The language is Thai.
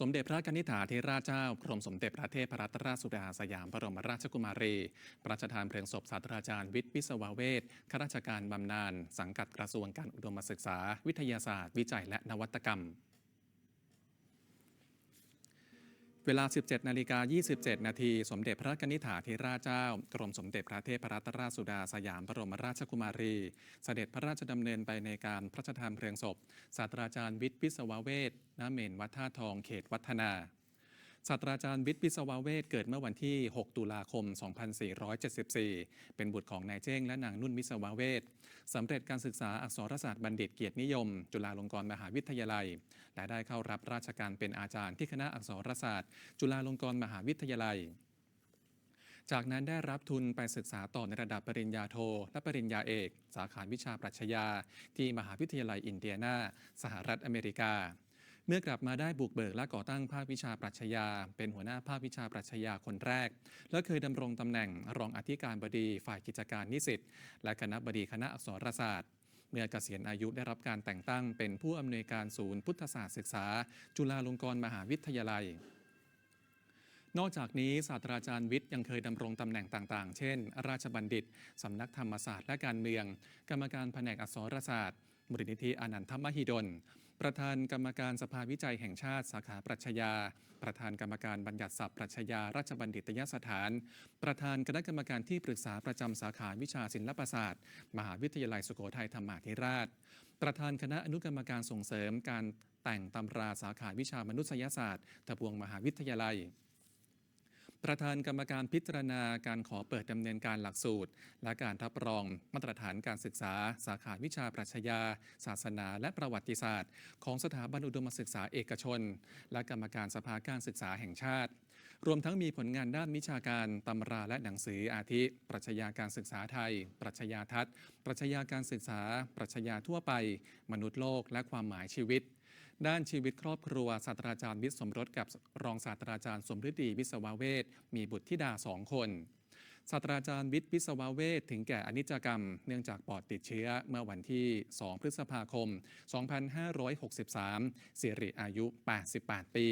สมเด็จพระกนิษฐาธิราชเจ้ากรมสมเด็จพระเทพรัตนราชสุดาสยามบรมราชกุมารี พระราชทานเพลิงศพศาสตราจารย์วิทย์วิศวเวชข้าราชการบำนาญสังกัดกระทรวงการอุดมศึกษา วิทยาศาสตร์ วิจัยและนวัตกรรม เวลา 17 นาฬิกา 27 นาที สมเด็จพระกนิษฐาธิราชเจ้า กรมสมเด็จพระเทพรัตนราชสุดาสยามบรมราชกุมารี เสด็จพระราชดำเนินไปในการพระราชทานเพลิงศพ ศาสตราจารย์วิทย์วิศวเวชณเมนวัดท่าทองเขตวัฒนา ศาสตราจารย์วิทย์วิศวเวชเกิดเมื่อวันที่ 6 ตุลาคม 2474 เป็นบุตรของนายเจ้งและนางนุ่นวิศวเวชสำเร็จการศึกษาอักษรศาสตร์บัณฑิตเกียรตินิยม จุฬาลงกรณ์มหาวิทยาลัย และได้เข้ารับราชการเป็นอาจารย์ที่คณะอักษรศาสตร์ จุฬาลงกรณ์มหาวิทยาลัยจากนั้นได้รับทุนไปศึกษาต่อในระดับปริญญาโท และปริญญาเอก สาขาวิชาปรัชญาที่มหาวิทยาลัยอินเดียนา สหรัฐอเมริกา เมื่อกลับมาได้บุกเบิกและก่อตั้งภาควิชาปรัชญา เป็นหัวหน้าภาควิชาปรัชญาคนแรก และเคยดำรงตำแหน่งรองอธิการบดีฝ่ายกิจการนิสิตและคณะบดีคณะอักษรศาสตร์เมื่อเกษียณอายุได้รับการแต่งตั้งเป็นผู้อำนวยการศูนย์พุทธศาสตร์ศึกษา จุฬาลงกรณ์มหาวิทยาลัย นอกจากนี้ศาสตราจารย์วิทย์ยังเคยดำรงตำแหน่งต่างๆ เช่น ราชบัณฑิต สำนักธรรมศาสตร์และการเมือง กรรมการแผนกอักษรศาสตร์ มูลนิธิอนันทมหิดล ประธานกรรมการสภาวิจัยแห่งชาติ สาขาปรัชญา ประธานกรรมการบัญญัติศัพท์ปรัชญาราชบัณฑิตยสถาน ประธานคณะกรรมการที่ปรึกษาประจำสาขาวิชาศิลปศาสตร์ มหาวิทยาลัยสุโขทัยธรรมาธิราช ประธานคณะอนุกรรมการส่งเสริมการแต่งตำราสาขาวิชามนุษยศาสตร์ทบวงมหาวิทยาลัย ประธานกรรมการพิจารณาการขอเปิดดำเนินการหลักสูตร และการรับรองมาตรฐานการศึกษา สาขาวิชาปรัชญา ศาสนา และประวัติศาสตร์ ของสถาบันอุดมศึกษาเอกชน และกรรมการสภาการศึกษาแห่งชาติ รวมทั้งมีผลงานด้านวิชาการตำราและหนังสืออาทิ ปรัชญาการศึกษาไทย ปรัชญาทัศน์ ปรัชญาการศึกษา ปรัชญาทั่วไป มนุษย์โลก และความหมายชีวิต ด้านชีวิตครอบครัวศาสตราจารย์วิศสมรสกับรองศาสตราจารย์สมฤดีวิศวเวศมีบุตรธิดาสองคนศาสตราจารย์วิทย์วิศวเวชถึงแก่อนิจกรรม เนื่องจากปอดติดเชื้อเมื่อวันที่ 2 พฤษภาคม 2563 สิริอายุ 88 ปี